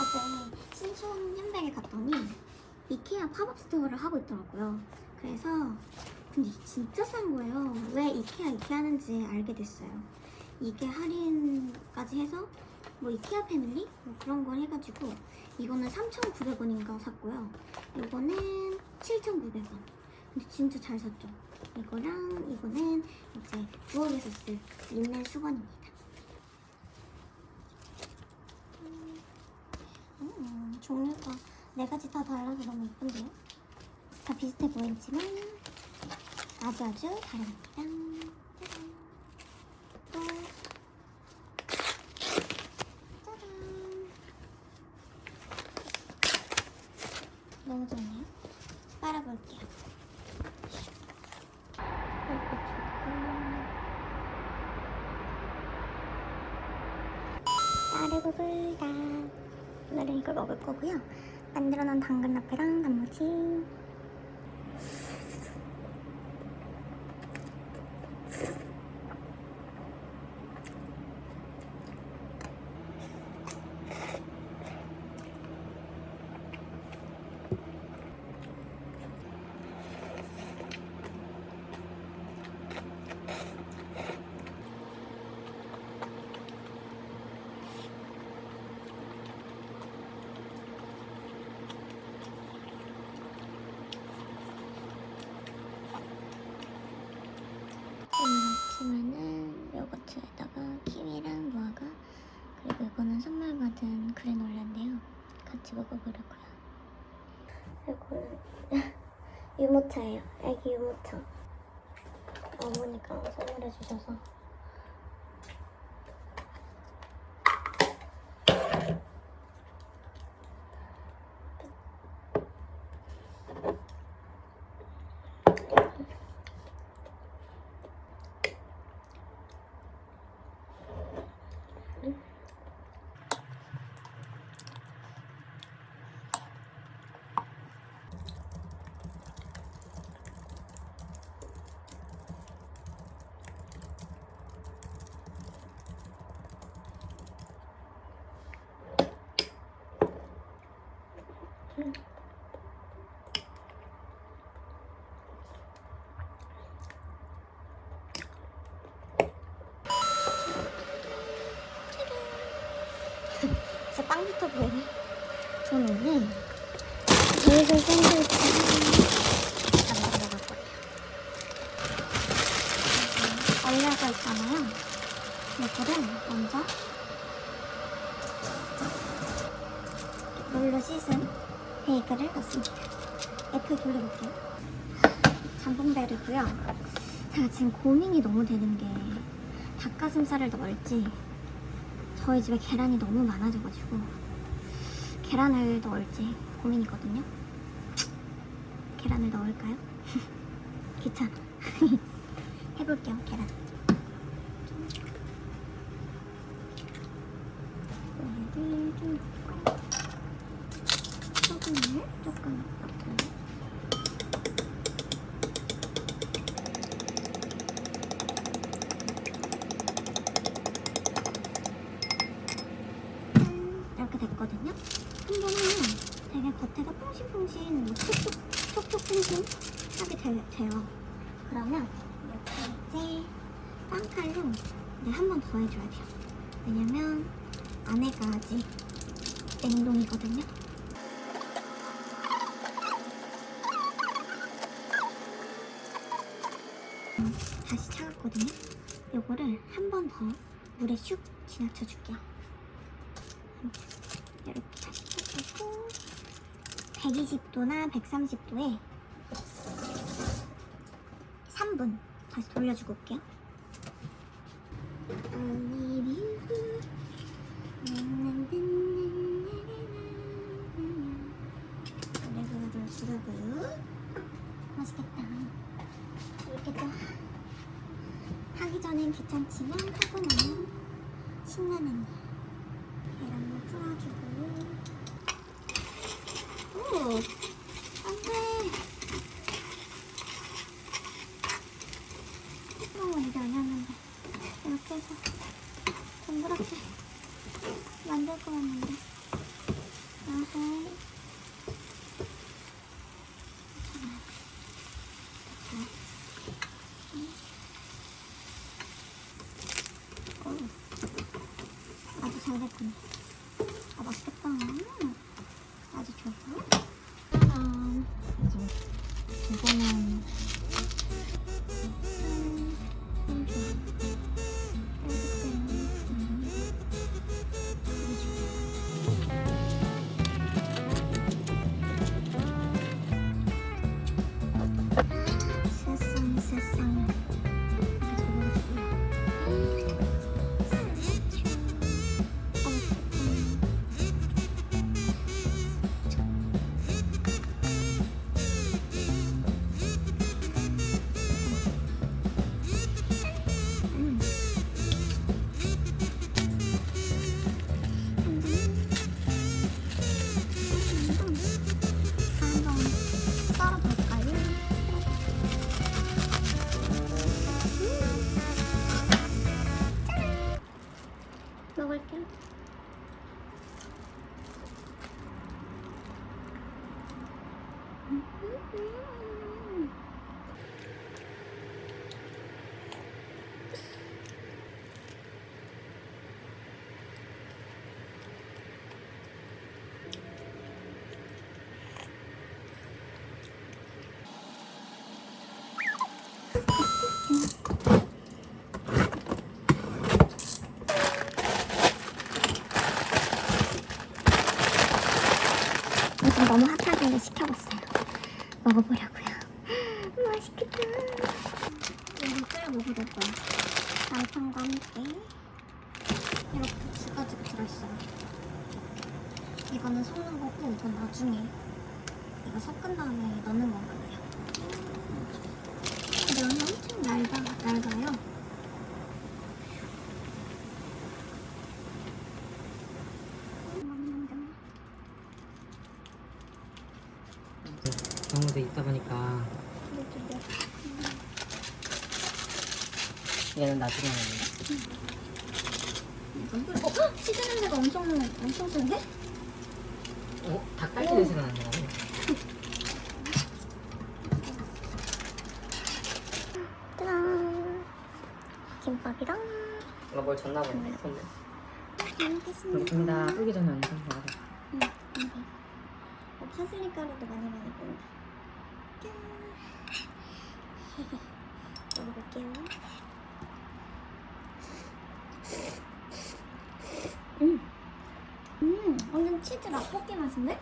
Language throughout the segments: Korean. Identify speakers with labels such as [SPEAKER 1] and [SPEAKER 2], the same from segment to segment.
[SPEAKER 1] 어제 신촌 현백에 갔더니 이케아 팝업 스토어를 하고 있더라고요. 그래서 근데 진짜 싼 거예요. 왜 이케아 이렇게 하는지 알게 됐어요. 이게 할인까지 해서 뭐 이케아 패밀리? 뭐 그런 걸 해가지고 이거는 3,900원인가 샀고요. 이거는 7,900원. 근데 진짜 잘 샀죠. 이거랑 이거는 이제 부엌에서 쓸 린넨 수건입니다. 음, 종류가 네 가지 다 달라서 너무 예쁜데요? 다 비슷해 보이지만 아주 아주 다릅니다. 짜잔. 또 짜잔. 너무 좋네요. 빨아볼게요. 이렇게 주고 따르고 불다. 오늘은 이걸 먹을 거고요. 만들어 놓은 당근 라페랑 단무지. 오늘 아침에는 요거트에다가 키위랑 무화과 그리고 이거는 선물 받은 그래놀라인데요. 같이 먹어보려고요. 이거는 유모차예요. 애기 유모차. 어머니가 선물해 주셔서 진짜 빵부터 보이네. 저는 베이글 샌드위치 안 먹어볼 거예요. 얼려져 있잖아요. 이거를 먼저 물로 씻은 베이글을 넣습니다. 애플 돌려볼게요. 잠봉베르고요. 제가 지금 고민이 너무 되는 게 닭가슴살을 넣을지 저희 집에 계란이 너무 많아져가지고 계란을 넣을지 고민이거든요. 계란을 넣을까요? 귀찮아. 해볼게요, 계란. 얘를 좀 넣고 소금을 조금 넣고 짠! 이렇게 됐거든요. 한 번 하면 되게 겉에가 퐁신퐁신, 뭐 촉촉, 촉촉퐁신 돼요. 그러면 이제 빵칼로 네, 한번 더 해줘야 돼요. 왜냐면 안에가 아직 냉동이거든요. 음, 다시 차갑거든요. 요거를 한 번 더 물에 슉 지나쳐 줄게요. 이렇게 다시 펴주고 120도나 130도에 3분 다시 돌려주고 올게요. 맛있겠다. 이렇게 또 하기 전엔 귀찮지만 하고 나면 신나는 계란을 풀어주고 오 안돼 어 이게 아니었는데 이렇게 해서 동그랗게 만들 거였는데 아하 요즘 너무 핫하게 시켜봤어요. 먹어보려고요. 맛있겠다. 될 거야. 남편과 함께 이렇게 두 가지가 들어있어요. 이거는 섞는 거고 이건 나중에 이거 섞은 다음에 넣는 건가 봐요. 면이 엄청 얇아, 얇아요.
[SPEAKER 2] 병원에 있다 보니까 얘는 나중에
[SPEAKER 1] 어? 치즈 냄새가 엄청 엄청 센데?
[SPEAKER 2] 어? 닭갈비 냄새가 난다
[SPEAKER 1] 짜잔. 김밥이랑
[SPEAKER 2] 이거 뭘 줬나 보네 손에
[SPEAKER 1] 잘 먹겠습니다.
[SPEAKER 2] 여기입니다 끓기 전에 완전 먹어
[SPEAKER 1] 응, 여기. 어, 파슬리 가루도 많이 많이 뿌린다. 짠. 먹어볼게요. 음, 음, 완전 치즈 라볶이 맛인데?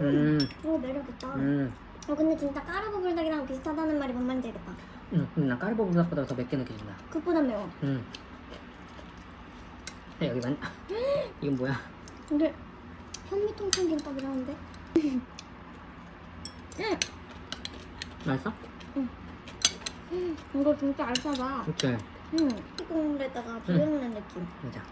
[SPEAKER 2] 음,
[SPEAKER 1] 오 매력있다.
[SPEAKER 2] 음,
[SPEAKER 1] 어 근데 진짜 까르보 불닭이랑 비슷하다는 말이 뭔 말인지 알겠다.
[SPEAKER 2] 음, 음, 나 까르보 불닭보다 더 맵게 느껴진다
[SPEAKER 1] 그보다 매워.
[SPEAKER 2] 음. 야, 여기 만 이건 뭐야?
[SPEAKER 1] 근데 현미통통 김밥이라는데? 음,
[SPEAKER 2] 맛있어?
[SPEAKER 1] 음, 이거 진짜 알싸다.
[SPEAKER 2] 그치
[SPEAKER 1] 음, 튀김물에다가 비벼 먹는 느낌.
[SPEAKER 2] 맞아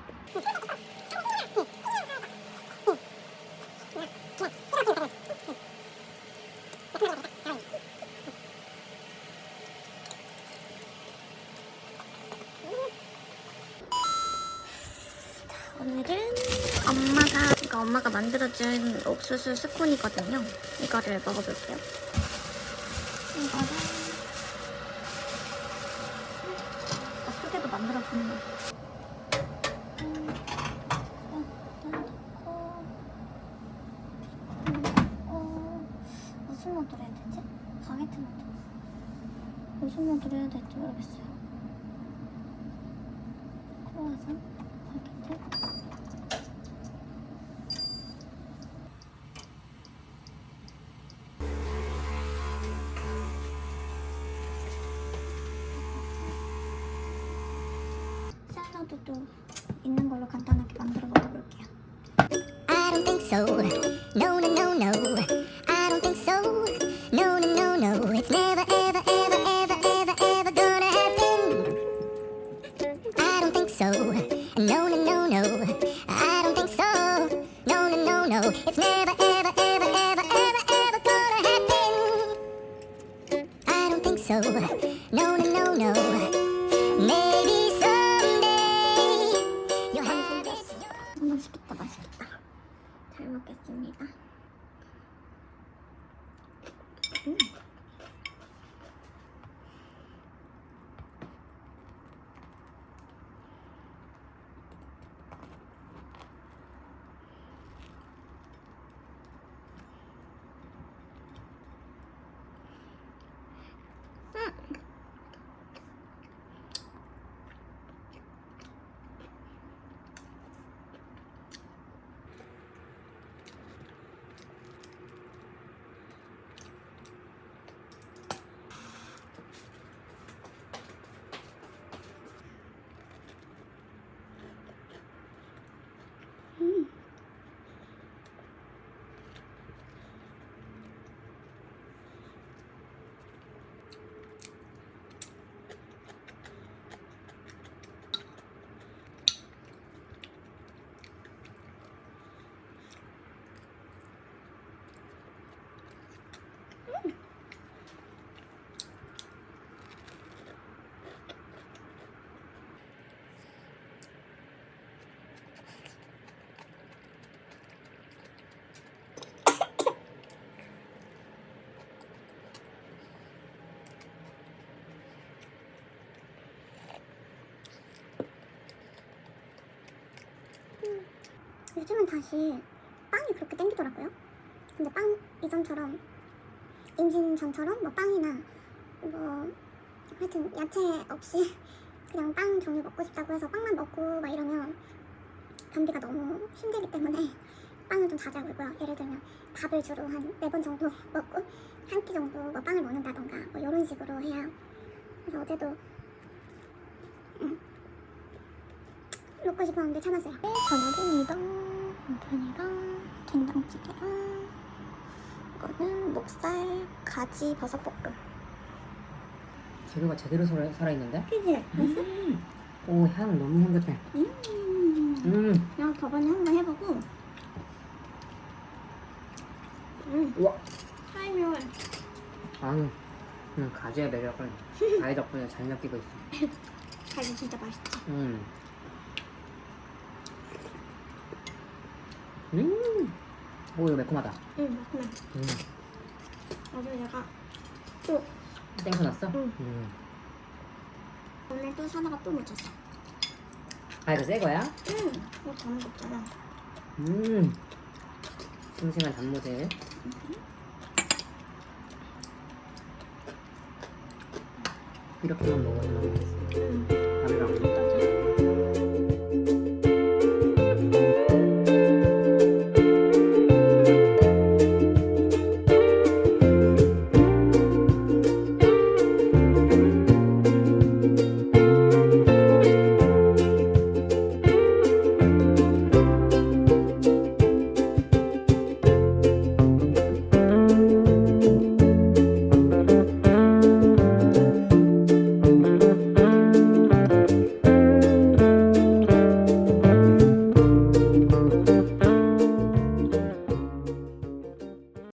[SPEAKER 1] 오늘은 엄마가 만들어준 옥수수 스콘이거든요. 이거를 먹어볼게요. 이거를 어떻게도 만들어보는 거. 넣고, 무슨 모드로 해야 될지 모르겠어요. 크로와상, 샐러드도 있는 걸로 간단하게 만들어 먹어볼게요.
[SPEAKER 3] I don't think so. No, no, no, no.
[SPEAKER 1] 요즘은 다시 빵이 그렇게 땡기더라고요. 근데 빵 이전처럼 임신 전처럼 뭐 빵이나 뭐 하여튼 야채 없이 그냥 빵 종류 먹고 싶다고 해서 빵만 먹고 막 이러면 변비가 너무 힘들기 때문에 빵을 좀 자제하고 있고요. 예를 들면 밥을 주로 한 네 번 정도 먹고 한 끼 정도 뭐 빵을 먹는다던가 뭐 이런 식으로 해요. 그래서 어제도 음, 먹고 싶었는데 참았어요. 저녁입니다. 남편이랑 된장찌개랑 이거는 목살 가지 버섯 볶음.
[SPEAKER 2] 재료가 제대로 살아, 살아있는데?
[SPEAKER 1] 그지?
[SPEAKER 2] 음. 오, 향 너무 향긋해.
[SPEAKER 1] 음.
[SPEAKER 2] 음.
[SPEAKER 1] 그냥 저번에 한 번 해보고. 음.
[SPEAKER 2] 우와.
[SPEAKER 1] 살면
[SPEAKER 2] 아유, 음, 가지의 매력을 아이 덕분에 잘 느끼고 있어.
[SPEAKER 1] 가지 진짜 맛있지.
[SPEAKER 2] 음. 음. 오, 이거 매콤하다.
[SPEAKER 1] 응, 맞구나.
[SPEAKER 2] 음.
[SPEAKER 1] 어제 내가 또
[SPEAKER 2] 땡겨 났어?
[SPEAKER 1] 응.
[SPEAKER 2] 음.
[SPEAKER 1] 오늘 또 사다가 또 묻혔어.
[SPEAKER 2] 아, 이거 새 거야?
[SPEAKER 1] 응, 이거 다 먹었잖아.
[SPEAKER 2] 음. 싱싱한 단무지. 이렇게만 먹어도 맛있어.
[SPEAKER 1] 응.